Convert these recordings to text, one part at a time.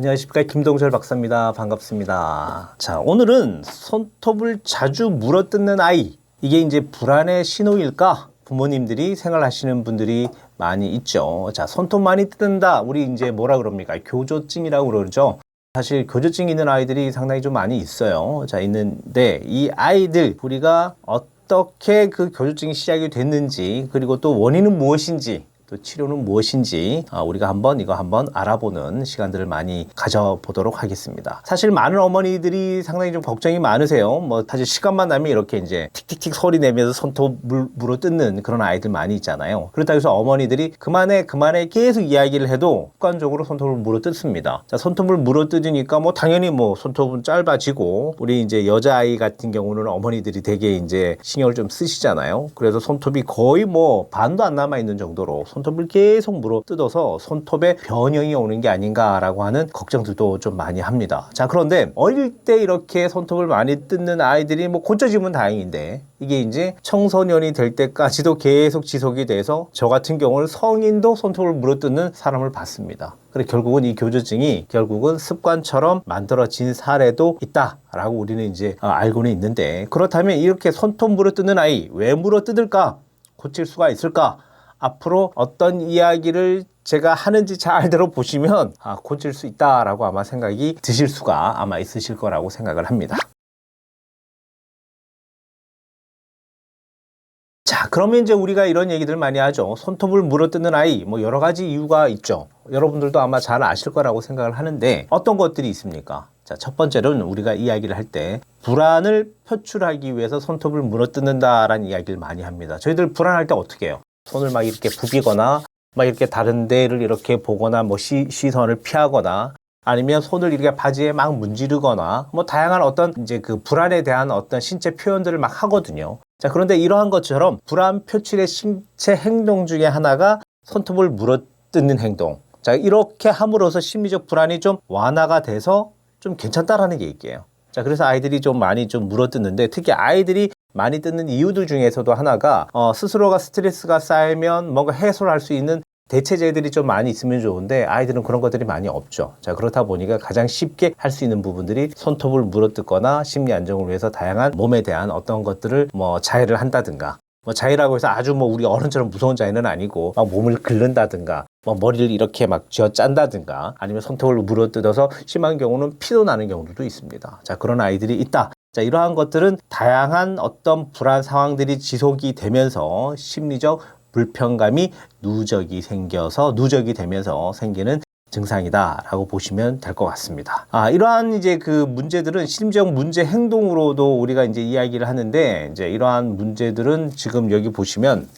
안녕하십니까 김동철 박사입니다. 반갑습니다. 자 오늘은 손톱을 자주 물어뜯는 아이 이게 이제 불안의 신호일까? 부모님들이 생활하시는 분들이 많이 있죠. 자 손톱 많이 뜯는다. 우리 이제 뭐라 그럽니까? 교조증이라고 그러죠. 사실 교조증 있는 아이들이 상당히 좀 많이 있어요. 자 있는데 이 아이들 우리가 어떻게 그 교조증이 시작이 됐는지 그리고 또 원인은 무엇인지 또 치료는 무엇인지 아, 우리가 한번 이거 한번 알아보는 시간들을 많이 가져보도록 하겠습니다. 사실 많은 어머니들이 상당히 좀 걱정이 많으세요. 뭐 사실 시간만 나면 이렇게 이제 틱틱틱 소리 내면서 손톱 물, 물어 뜯는 그런 아이들 많이 있잖아요. 그렇다고 해서 어머니들이 그만해 그만해 계속 이야기를 해도 습관적으로 손톱을 물어 뜯습니다. 자, 손톱을 물어 뜯으니까 뭐 당연히 뭐 손톱은 짧아지고 우리 이제 여자아이 같은 경우는 어머니들이 되게 이제 신경을 좀 쓰시잖아요. 그래서 손톱이 거의 뭐 반도 안 남아 있는 정도로 손 톱을 계속 물어 뜯어서 손톱에 변형이 오는 게 아닌가라고 하는 걱정들도 좀 많이 합니다. 자, 그런데 어릴 때 이렇게 손톱을 많이 뜯는 아이들이 뭐 고쳐지면 다행인데 이게 이제 청소년이 될 때까지도 계속 지속이 돼서 저 같은 경우는 성인도 손톱을 물어뜯는 사람을 봤습니다. 그래 결국은 이 교조증이 결국은 습관처럼 만들어진 사례도 있다라고 우리는 이제 어, 알고는 있는데 그렇다면 이렇게 손톱 물어뜯는 아이 왜 물어뜯을까? 고칠 수가 있을까? 앞으로 어떤 이야기를 제가 하는지 잘 들어보시면 아, 고칠 수 있다라고 아마 생각이 드실 수가 아마 있으실 거라고 생각을 합니다. 자, 그러면 이제 우리가 이런 얘기들 많이 하죠. 손톱을 물어뜯는 아이, 뭐 여러 가지 이유가 있죠. 여러분들도 아마 잘 아실 거라고 생각을 하는데 어떤 것들이 있습니까? 자, 첫 번째로는 우리가 이야기를 할 때 불안을 표출하기 위해서 손톱을 물어뜯는다라는 이야기를 많이 합니다. 저희들 불안할 때 어떻게 해요? 손을 막 이렇게 부비거나 막 이렇게 다른 데를 이렇게 보거나 뭐 시, 시선을 피하거나 아니면 손을 이렇게 바지에 막 문지르거나 뭐 다양한 어떤 이제 그 불안에 대한 어떤 신체 표현들을 막 하거든요. 자, 그런데 이러한 것처럼 불안 표출의 신체 행동 중에 하나가 손톱을 물어뜯는 행동. 자, 이렇게 함으로써 심리적 불안이 좀 완화가 돼서 좀 괜찮다라는 얘기예요. 자, 그래서 아이들이 좀 많이 좀 물어뜯는데 특히 아이들이 많이 뜯는 이유들 중에서도 하나가 어, 스스로가 스트레스가 쌓이면 뭔가 해소를 할 수 있는 대체제들이 좀 많이 있으면 좋은데 아이들은 그런 것들이 많이 없죠. 자 그렇다 보니까 가장 쉽게 할 수 있는 부분들이 손톱을 물어뜯거나 심리 안정을 위해서 다양한 몸에 대한 어떤 것들을 뭐 자해를 한다든가 뭐 자해라고 해서 아주 뭐 우리 어른처럼 무서운 자해는 아니고 막 몸을 긁는다든가 뭐 머리를 이렇게 막 쥐어 짠다든가 아니면 손톱을 물어뜯어서 심한 경우는 피도 나는 경우도 있습니다. 자 그런 아이들이 있다. 자, 이러한 것들은 다양한 어떤 불안 상황들이 지속이 되면서 심리적 불편감이 누적이 생겨서 누적이 되면서 생기는 증상이다라고 보시면 될 것 같습니다. 아, 이러한 이제 그 문제들은 심리적 문제 행동으로도 우리가 이제 이야기를 하는데 이제 이러한 문제들은 지금 여기 보시면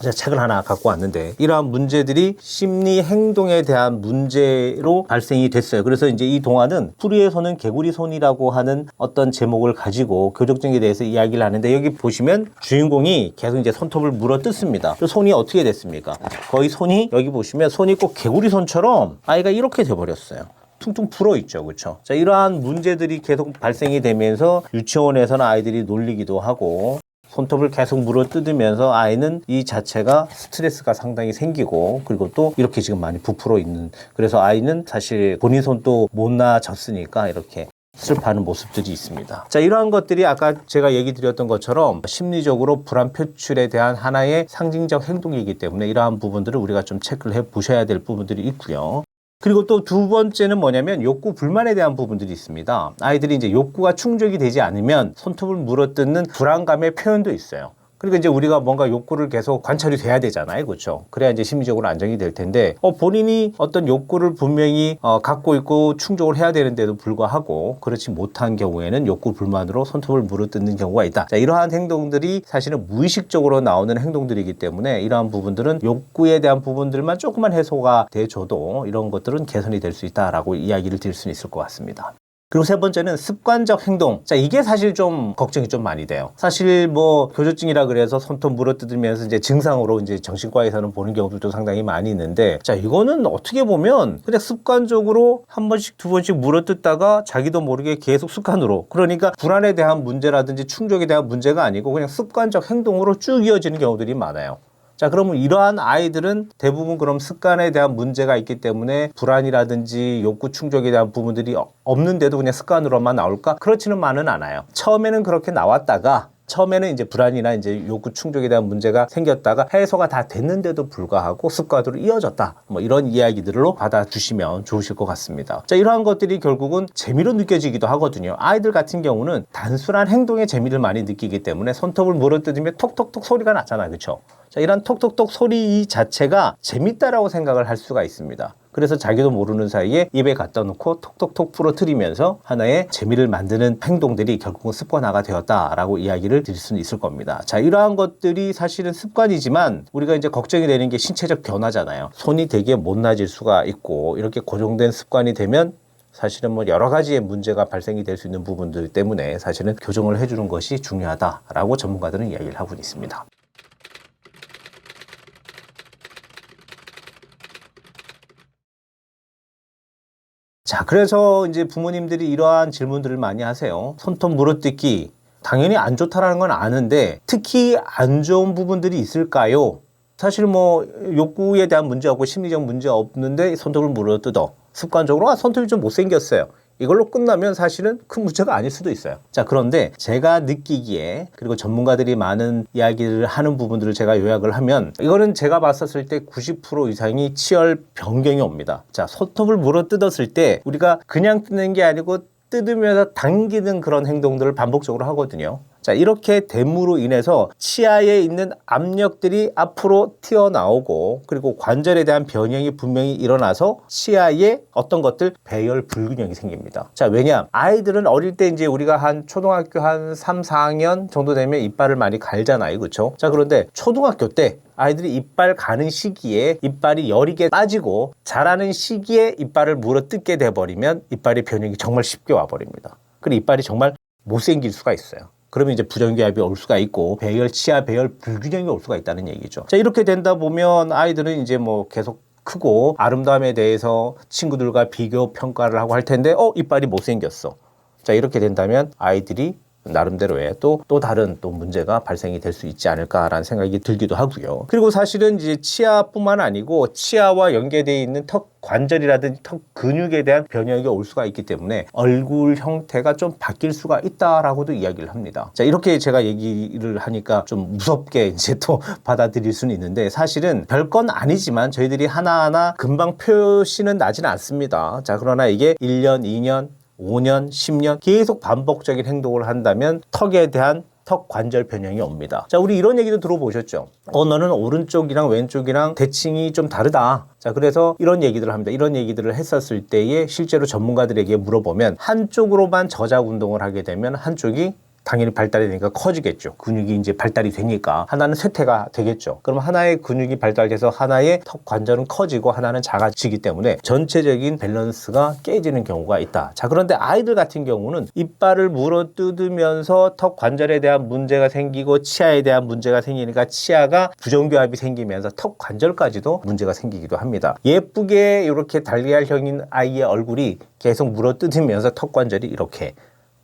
제가 책을 하나 갖고 왔는데 이러한 문제들이 심리 행동에 대한 문제로 발생이 됐어요. 그래서 이제 이 동화는 손은 개구리 손이라고 하는 어떤 제목을 가지고 교적증에 대해서 이야기를 하는데 여기 보시면 주인공이 계속 이제 손톱을 물어 뜯습니다. 그 손이 어떻게 됐습니까? 거의 손이 여기 보시면 손이 꼭 개구리 손처럼 아이가 이렇게 돼 버렸어요. 퉁퉁 불어 있죠. 그렇죠? 자, 이러한 문제들이 계속 발생이 되면서 유치원에서는 아이들이 놀리기도 하고 손톱을 계속 물어 뜯으면서 아이는 이 자체가 스트레스가 상당히 생기고 그리고 또 이렇게 지금 많이 부풀어 있는 그래서 아이는 사실 본인 손도 못 나아졌으니까 이렇게 슬퍼하는 모습들이 있습니다. 자, 이러한 것들이 아까 제가 얘기 드렸던 것처럼 심리적으로 불안 표출에 대한 하나의 상징적 행동이기 때문에 이러한 부분들을 우리가 좀 체크를 해 보셔야 될 부분들이 있고요. 그리고 또 두 번째는 뭐냐면 욕구 불만에 대한 부분들이 있습니다. 아이들이 이제 욕구가 충족이 되지 않으면 손톱을 물어뜯는 불안감의 표현도 있어요. 그리고 이제 우리가 뭔가 욕구를 계속 관찰이 돼야 되잖아요. 그렇죠? 그래야 이제 심리적으로 안정이 될 텐데, 어, 본인이 어떤 욕구를 분명히 어, 갖고 있고 충족을 해야 되는데도 불구하고 그렇지 못한 경우에는 욕구 불만으로 손톱을 물어뜯는 경우가 있다. 자, 이러한 행동들이 사실은 무의식적으로 나오는 행동들이기 때문에 이러한 부분들은 욕구에 대한 부분들만 조금만 해소가 돼줘도 이런 것들은 개선이 될 수 있다라고 이야기를 드릴 수 있을 것 같습니다. 그리고 세 번째는 습관적 행동. 자, 이게 사실 좀 걱정이 좀 많이 돼요. 사실 뭐 교조증이라 그래서 손톱 물어뜯으면서 이제 증상으로 이제 정신과에서는 보는 경우들도 상당히 많이 있는데 자, 이거는 어떻게 보면 그냥 습관적으로 한 번씩 두 번씩 물어뜯다가 자기도 모르게 계속 습관으로 그러니까 불안에 대한 문제라든지 충족에 대한 문제가 아니고 그냥 습관적 행동으로 쭉 이어지는 경우들이 많아요. 자, 그러면 이러한 아이들은 대부분 그럼 습관에 대한 문제가 있기 때문에 불안이라든지 욕구 충족에 대한 부분들이 어- 없는데도 그냥 습관으로만 나올까? 그렇지는 않아요. 처음에는 그렇게 나왔다가 처음에는 이제 불안이나 이제 욕구 충족에 대한 문제가 생겼다가 해소가 다 됐는데도 불구하고 습관으로 이어졌다. 뭐 이런 이야기들로 받아주시면 좋으실 것 같습니다. 자, 이러한 것들이 결국은 재미로 느껴지기도 하거든요. 아이들 같은 경우는 단순한 행동에 재미를 많이 느끼기 때문에 손톱을 물어뜯으면 톡톡톡 소리가 나잖아요. 그렇죠? 자, 이런 톡톡톡 소리 자체가 재밌다라고 생각을 할 수가 있습니다. 그래서 자기도 모르는 사이에 입에 갖다 놓고 톡톡톡 부러뜨리면서 하나의 재미를 만드는 행동들이 결국은 습관화가 되었다라고 이야기를 드릴 수는 있을 겁니다. 자, 이러한 것들이 사실은 습관이지만 우리가 이제 걱정이 되는 게 신체적 변화잖아요. 손이 되게 못나질 수가 있고 이렇게 고정된 습관이 되면 사실은 뭐 여러 가지의 문제가 발생이 될 수 있는 부분들 때문에 사실은 교정을 해주는 것이 중요하다라고 전문가들은 이야기를 하고 있습니다. 자, 그래서 이제 부모님들이 이러한 질문들을 많이 하세요. 손톱 물어뜯기. 당연히 안 좋다라는 건 아는데 특히 안 좋은 부분들이 있을까요? 사실 뭐 욕구에 대한 문제 없고 심리적 문제 없는데 손톱을 물어뜯어. 습관적으로 아, 손톱이 좀 못생겼어요. 이걸로 끝나면 사실은 큰 문제가 아닐 수도 있어요. 자, 그런데 제가 느끼기에 그리고 전문가들이 많은 이야기를 하는 부분들을 제가 요약을 하면 이거는 제가 봤었을 때 90% 이상이 치열 변경이 옵니다. 자, 손톱을 물어 뜯었을 때 우리가 그냥 뜯는 게 아니고 뜯으면서 당기는 그런 행동들을 반복적으로 하거든요. 자, 이렇게 됨으로 인해서 치아에 있는 압력들이 앞으로 튀어나오고 그리고 관절에 대한 변형이 분명히 일어나서 치아에 어떤 것들 배열 불균형이 생깁니다. 자, 왜냐? 아이들은 어릴 때 이제 우리가 한 초등학교 한 3, 4학년 정도 되면 이빨을 많이 갈잖아요. 그렇죠? 자, 그런데 초등학교 때 아이들이 이빨 가는 시기에 이빨이 여리게 빠지고 자라는 시기에 이빨을 물어 뜯게 돼버리면 이빨의 변형이 정말 쉽게 와버립니다. 그리고 이빨이 정말 못생길 수가 있어요. 그러면 이제 부정기압이 올 수가 있고 배열 치아 배열 불균형이 올 수가 있다는 얘기죠. 자 이렇게 된다 보면 아이들은 이제 뭐 계속 크고 아름다움에 대해서 친구들과 비교 평가를 하고 할 텐데 어 이빨이 못생겼어. 자 이렇게 된다면 아이들이 나름대로의 또, 또 다른 또 문제가 발생이 될 수 있지 않을까라는 생각이 들기도 하고요. 그리고 사실은 이제 치아뿐만 아니고 치아와 연계되어 있는 턱 관절이라든지 턱 근육에 대한 변형이 올 수가 있기 때문에 얼굴 형태가 좀 바뀔 수가 있다라고도 이야기를 합니다. 자, 이렇게 제가 얘기를 하니까 좀 무섭게 이제 또 받아들일 수는 있는데 사실은 별건 아니지만 저희들이 하나하나 금방 표시는 나지는 않습니다. 자, 그러나 이게 1년, 2년, 5년, 10년 계속 반복적인 행동을 한다면 턱에 대한 턱 관절 변형이 옵니다. 자, 우리 이런 얘기도 들어보셨죠? 어, 너는 오른쪽이랑 왼쪽이랑 대칭이 좀 다르다. 자, 그래서 이런 얘기들을 합니다. 이런 얘기들을 했었을 때에 실제로 전문가들에게 물어보면 한쪽으로만 저작 운동을 하게 되면 한쪽이 당연히 발달이 되니까 커지겠죠. 근육이 이제 발달이 되니까 하나는 쇠퇴가 되겠죠. 그럼 하나의 근육이 발달돼서 하나의 턱 관절은 커지고 하나는 작아지기 때문에 전체적인 밸런스가 깨지는 경우가 있다. 자, 그런데 아이들 같은 경우는 이빨을 물어 뜯으면서 턱 관절에 대한 문제가 생기고 치아에 대한 문제가 생기니까 치아가 부정교합이 생기면서 턱 관절까지도 문제가 생기기도 합니다. 예쁘게 이렇게 달걀형인 아이의 얼굴이 계속 물어 뜯으면서 턱 관절이 이렇게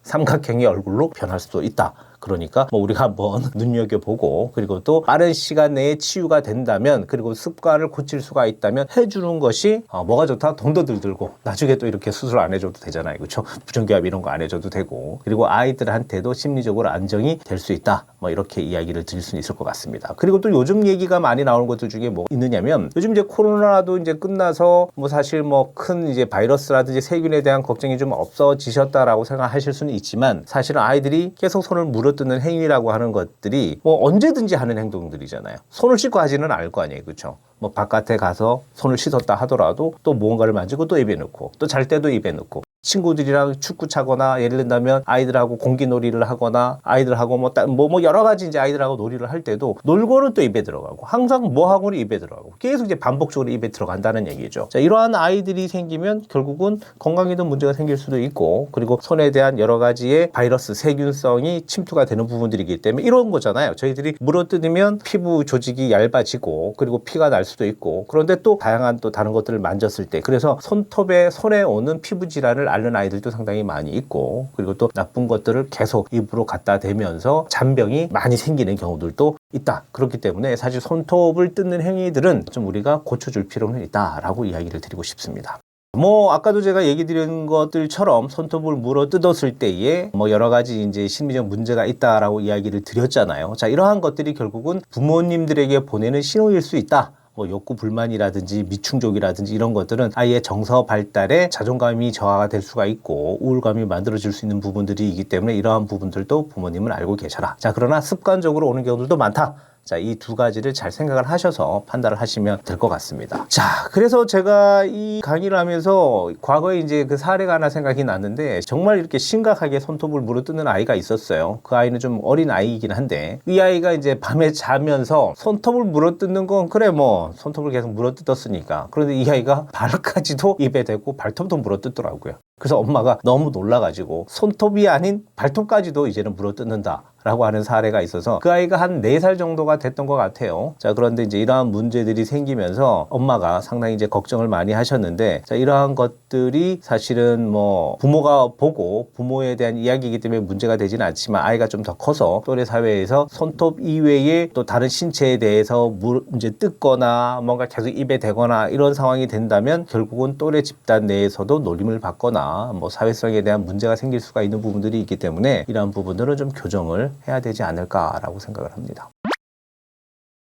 삼각형의 얼굴로 변할 수도 있다. 그러니까 뭐 우리가 한번 눈여겨보고 그리고 또 빠른 시간 내에 치유가 된다면 그리고 습관을 고칠 수가 있다면 해주는 것이 어, 뭐가 좋다? 돈도 들 들고 나중에 또 이렇게 수술 안 해줘도 되잖아요. 그렇죠 부정교합 이런 거 안 해줘도 되고. 그리고 아이들한테도 심리적으로 안정이 될 수 있다. 뭐 이렇게 이야기를 드릴 수 있을 것 같습니다. 그리고 또 요즘 얘기가 많이 나오는 것들 중에 뭐 있느냐면 요즘 이제 코로나도 이제 끝나서 뭐 사실 뭐 큰 이제 바이러스라든지 세균에 대한 걱정이 좀 없어지셨다라고 생각하실 수는 있지만 사실은 아이들이 계속 손을 물어 뜯는 행위라고 하는 것들이 뭐 언제든지 하는 행동들이잖아요. 손을 씻고 하지는 않을 거 아니에요. 그렇죠? 뭐 바깥에 가서 손을 씻었다 하더라도 또 무언가를 만지고 또 입에 넣고 또 잘 때도 입에 넣고 친구들이랑 축구 차거나 예를 든다면 아이들하고 공기 놀이를 하거나 아이들하고 뭐, 따- 뭐, 뭐 여러 가지 이제 아이들하고 놀이를 할 때도 놀고는 또 입에 들어가고 항상 뭐 하고는 입에 들어가고 계속 이제 반복적으로 입에 들어간다는 얘기죠. 자, 이러한 아이들이 생기면 결국은 건강에도 문제가 생길 수도 있고 그리고 손에 대한 여러 가지의 바이러스 세균성이 침투가 되는 부분들이기 때문에 이런 거잖아요. 저희들이 물어뜯으면 피부 조직이 얇아지고 그리고 피가 날 수도 있고 그런데 또 다양한 또 다른 것들을 만졌을 때 그래서 손톱에 손에 오는 피부 질환을 앓는 아이들도 상당히 많이 있고 그리고 또 나쁜 것들을 계속 입으로 갖다 대면서 잔병이 많이 생기는 경우들도 있다. 그렇기 때문에 사실 손톱을 뜯는 행위들은 좀 우리가 고쳐줄 필요는 있다라고 이야기를 드리고 싶습니다. 뭐 아까도 제가 얘기 드린 것들처럼 손톱을 물어 뜯었을 때에 뭐 여러 가지 이제 심리적 문제가 있다라고 이야기를 드렸잖아요. 자, 이러한 것들이 결국은 부모님들에게 보내는 신호일 수 있다. 뭐 욕구 불만이라든지 미충족이라든지 이런 것들은 아이의 정서 발달에 자존감이 저하가 될 수가 있고 우울감이 만들어질 수 있는 부분들이 있기 때문에 이러한 부분들도 부모님은 알고 계셔라. 자, 그러나 습관적으로 오는 경우들도 많다. 자, 이 두 가지를 잘 생각을 하셔서 판단을 하시면 될 것 같습니다. 자, 그래서 제가 이 강의를 하면서 과거에 이제 그 사례가 하나 생각이 났는데 정말 이렇게 심각하게 손톱을 물어뜯는 아이가 있었어요. 그 아이는 좀 어린 아이이긴 한데 이 아이가 이제 밤에 자면서 손톱을 물어뜯는 건 그래 뭐 손톱을 계속 물어뜯었으니까 그런데 이 아이가 발까지도 입에 대고 발톱도 물어뜯더라고요. 그래서 엄마가 너무 놀라가지고 손톱이 아닌 발톱까지도 이제는 물어뜯는다. 라고 하는 사례가 있어서 그 아이가 한 네 살 정도가 됐던 것 같아요. 자, 그런데 이제 이러한 문제들이 생기면서 엄마가 상당히 이제 걱정을 많이 하셨는데 자, 이러한 것들이 사실은 뭐 부모가 보고 부모에 대한 이야기이기 때문에 문제가 되지는 않지만 아이가 좀 더 커서 또래 사회에서 손톱 이외에 또 다른 신체에 대해서 물 이제 뜯거나 뭔가 계속 입에 대거나 이런 상황이 된다면 결국은 또래 집단 내에서도 놀림을 받거나 뭐 사회성에 대한 문제가 생길 수가 있는 부분들이 있기 때문에 이러한 부분들은 좀 교정을 해야 되지 않을까라고 생각을 합니다.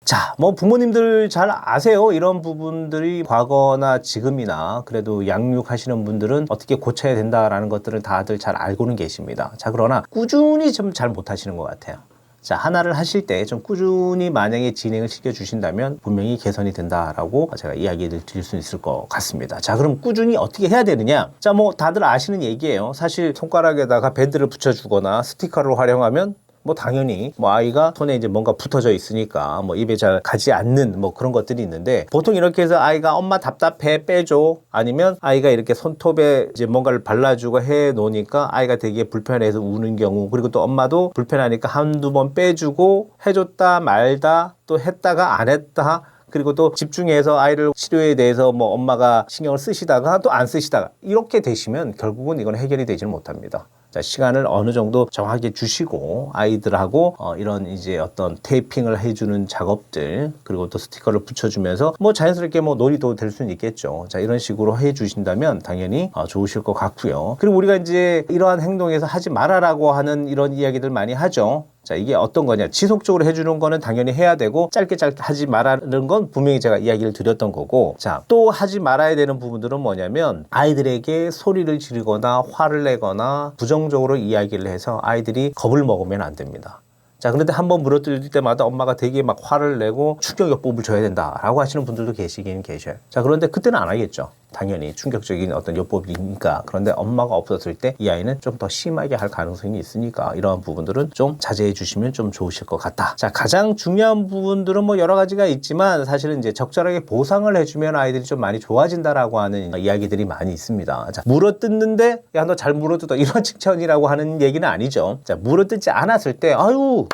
자, 뭐 부모님들 잘 아세요. 이런 부분들이 과거나 지금이나 그래도 양육하시는 분들은 어떻게 고쳐야 된다라는 것들을 다들 잘 알고는 계십니다. 자, 그러나 꾸준히 좀 잘 못하시는 것 같아요. 자, 하나를 하실 때 좀 꾸준히 만약에 진행을 시켜 주신다면 분명히 개선이 된다라고 제가 이야기를 드릴 수 있을 것 같습니다. 자, 그럼 꾸준히 어떻게 해야 되느냐? 자, 뭐 다들 아시는 얘기예요. 사실 손가락에다가 밴드를 붙여 주거나 스티커를 활용하면 뭐 당연히 뭐 아이가 손에 이제 뭔가 붙어져 있으니까 뭐 입에 잘 가지 않는 뭐 그런 것들이 있는데 보통 이렇게 해서 아이가 엄마 답답해 빼줘 아니면 아이가 이렇게 손톱에 이제 뭔가를 발라주고 해 놓으니까 아이가 되게 불편해서 우는 경우 그리고 또 엄마도 불편하니까 한두 번 빼주고 해줬다 말다 또 했다가 안 했다 그리고 또 집중해서 아이를 치료에 대해서 뭐 엄마가 신경을 쓰시다가 또 안 쓰시다가 이렇게 되시면 결국은 이건 해결이 되지는 못합니다. 자, 시간을 어느 정도 정하게 주시고 아이들하고 어, 이런 이제 어떤 테이핑을 해주는 작업들 그리고 또 스티커를 붙여주면서 뭐 자연스럽게 뭐 놀이도 될 수는 있겠죠. 자 이런 식으로 해주신다면 당연히 어, 좋으실 것 같고요. 그리고 우리가 이제 이러한 행동에서 하지 말아라고 하는 이런 이야기들 많이 하죠. 자, 이게 어떤 거냐. 지속적으로 해주는 거는 당연히 해야 되고, 짧게 짧게 하지 말라는 건 분명히 제가 이야기를 드렸던 거고, 자, 또 하지 말아야 되는 부분들은 뭐냐면, 아이들에게 소리를 지르거나 화를 내거나 부정적으로 이야기를 해서 아이들이 겁을 먹으면 안 됩니다. 자, 그런데 한 번 물어뜯을 때마다 엄마가 되게 막 화를 내고 충격요법을 줘야 된다라고 하시는 분들도 계시긴 계셔요. 자, 그런데 그때는 안 하겠죠. 당연히 충격적인 어떤 요법이니까. 그런데 엄마가 없었을 때 이 아이는 좀 더 심하게 할 가능성이 있으니까 이러한 부분들은 좀 자제해 주시면 좀 좋으실 것 같다. 자, 가장 중요한 부분들은 뭐 여러 가지가 있지만 사실은 이제 적절하게 보상을 해주면 아이들이 좀 많이 좋아진다라고 하는 이야기들이 많이 있습니다. 자, 물어뜯는데 야, 너 잘 물어뜯어. 이런 칭찬이라고 하는 얘기는 아니죠. 자, 물어뜯지 않았을 때 아유,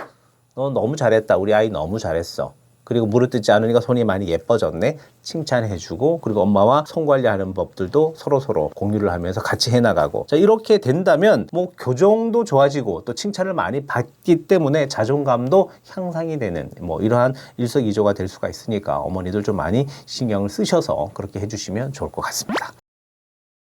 너 너무 잘했다. 우리 아이 너무 잘했어. 그리고 물어뜯지 않으니까 손이 많이 예뻐졌네. 칭찬해주고 그리고 엄마와 손 관리하는 법들도 서로 서로 공유를 하면서 같이 해나가고 자 이렇게 된다면 뭐 교정도 좋아지고 또 칭찬을 많이 받기 때문에 자존감도 향상이 되는 뭐 이러한 일석이조가 될 수가 있으니까 어머니들 좀 많이 신경을 쓰셔서 그렇게 해주시면 좋을 것 같습니다.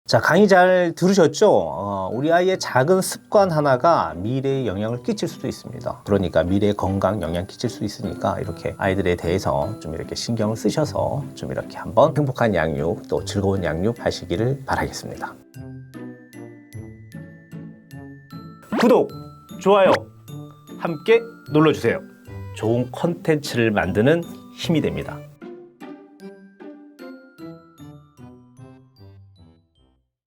자, 강의 잘 들으셨죠? 어, 우리 아이의 작은 습관 하나가 미래에 영향을 끼칠 수도 있습니다. 그러니까 미래에 건강 영향 끼칠 수 있으니까 이렇게 아이들에 대해서 좀 이렇게 신경을 쓰셔서 좀 이렇게 한번 행복한 양육 또 즐거운 양육 하시기를 바라겠습니다. 구독, 좋아요 함께 눌러주세요. 좋은 컨텐츠를 만드는 힘이 됩니다.